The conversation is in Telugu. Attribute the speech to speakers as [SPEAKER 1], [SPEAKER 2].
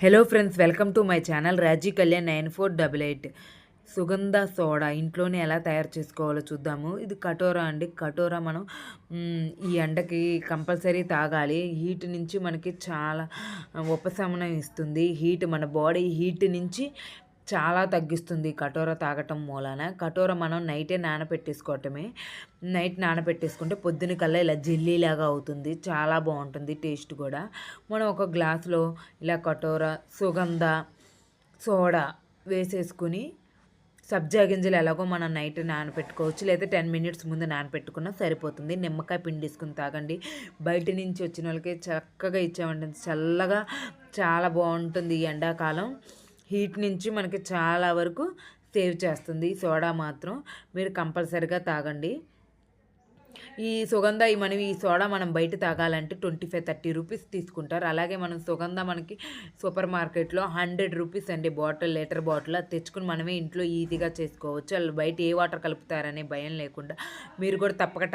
[SPEAKER 1] Hello friends welcome to my channel Raji Kalyan nine four double eight సుగంధ సోడా ఇంట్లోనే ఎలా తయారు చేసుకోవాలో చూద్దాము. ఇది కటోరా అండి. కటోరా మనం ఈ ఎండకి కంపల్సరీ తాగాలి. హీట్ నుంచి మనకి చాలా ఉపశమనం ఇస్తుంది. హీట్ మన బాడీ హీట్ నుంచి చాలా తగ్గిస్తుంది కటోర తాగటం మూలాన. కటోర మనం నైటే నానబెట్టేసుకోవటమే నైట్ నానబెట్టేసుకుంటే పొద్దున కల్లా ఇలా జెల్లీలాగా అవుతుంది. చాలా బాగుంటుంది టేస్ట్ కూడా. మనం ఒక గ్లాసులో ఇలా కటోర సుగంధ సోడా వేసేసుకుని సబ్జా గింజలు ఎలాగో మనం నైట్ నానబెట్టుకోవచ్చు లేదా టెన్ మినిట్స్ ముందు నానబెట్టుకున్నా సరిపోతుంది. నిమ్మకాయ పిండేసుకుని తాగండి. బయట నుంచి వచ్చిన వాళ్ళకి చక్కగా ఇచ్చామంటే చల్లగా చాలా బాగుంటుంది ఎండాకాలం. హీట్ నుంచి మనకి చాలా వరకు సేవ్ చేస్తుంది. ఈ సోడా మాత్రం మీరు కంపల్సరిగా తాగండి. ఈ సుగంధ ఈ మనం ఈ సోడా మనం బయట తాగాలంటే ట్వంటీ ఫైవ్ థర్టీ రూపీస్ తీసుకుంటారు. అలాగే మనం సుగంధ మనకి సూపర్ మార్కెట్లో హండ్రెడ్ రూపీస్ అండి. బాటిల్ లీటర్ బాటిల్ అది తెచ్చుకుని మనమే ఇంట్లో ఈజీగా చేసుకోవచ్చు. వాళ్ళు బయట ఏ వాటర్ కలుపుతారనే భయం లేకుండా మీరు కూడా తప్పక